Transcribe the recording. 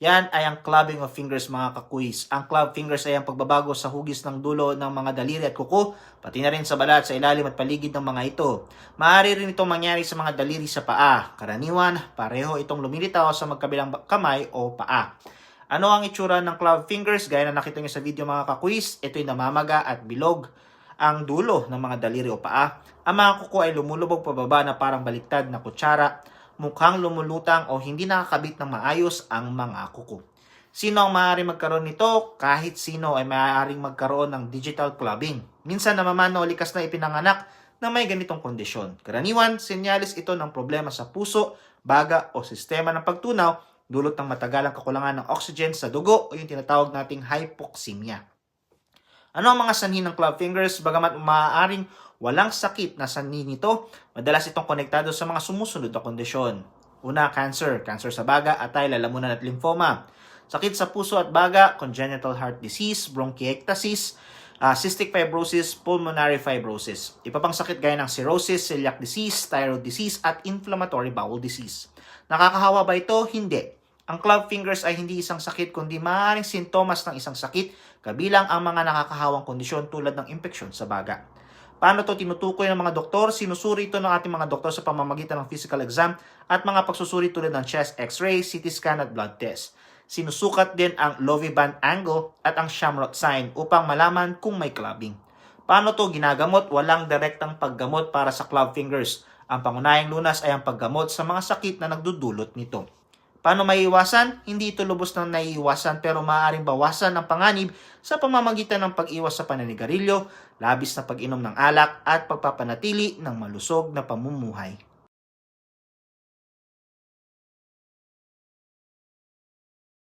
Yan ay ang clubbing of fingers mga kakuis. Ang club fingers ay ang pagbabago sa hugis ng dulo ng mga daliri at kuko, pati na rin sa balat, sa ilalim at paligid ng mga ito. Maaari rin itong mangyari sa mga daliri sa paa. Karaniwan, pareho itong lumilitaw sa magkabilang kamay o paa. Ano ang itsura ng club fingers? Gaya na nakita nyo sa video mga kakuis, ito'y namamaga at bilog ang dulo ng mga daliri o paa. Ang mga kuko ay lumulubog pababa na parang baliktad na kutsara, mukhang lumulutang o hindi nakakabit ng maayos ang mga kuko. Sino ang maaari magkaroon nito? Kahit sino ay maaaring magkaroon ng digital clubbing. Minsan namamano o likas na ipinanganak na may ganitong kondisyon. Karaniwan, senyalis ito ng problema sa puso, baga o sistema ng pagtunaw, dulot ng matagalang kakulangan ng oxygen sa dugo o yung tinatawag nating hypoxemia. Ano ang mga sanhi ng club fingers? Bagamat maaaring walang sakit na sanhi nito, madalas itong konektado sa mga sumusunod na kondisyon. Una, cancer. Cancer sa baga, atay, lalamunan at lymphoma. Sakit sa puso at baga, congenital heart disease, bronchiectasis, ah, cystic fibrosis, pulmonary fibrosis. Iba pang sakit gaya ng cirrhosis, celiac disease, thyroid disease, at inflammatory bowel disease. Nakakahawa ba ito? Hindi. Ang club fingers ay hindi isang sakit kundi maaaring sintomas ng isang sakit kabilang ang mga nakakahawang kondisyon tulad ng impeksyon sa baga. Paano to tinutukoy ng mga doktor? Sinusuri ito ng ating mga doktor sa pamamagitan ng physical exam at mga pagsusuri tulad ng chest x-ray, CT scan at blood test. Sinusukat din ang Lovey band angle at ang Shamrot sign upang malaman kung may clubbing. Paano to ginagamot? Walang direktang paggamot para sa club fingers. Ang pangunahing lunas ay ang paggamot sa mga sakit na nagdudulot nito. Paano maiiwasan? Hindi ito lubos na naiiwasan pero maaaring bawasan ang panganib sa pamamagitan ng pag-iwas sa pananigarilyo, labis na pag-inom ng alak at pagpapanatili ng malusog na pamumuhay.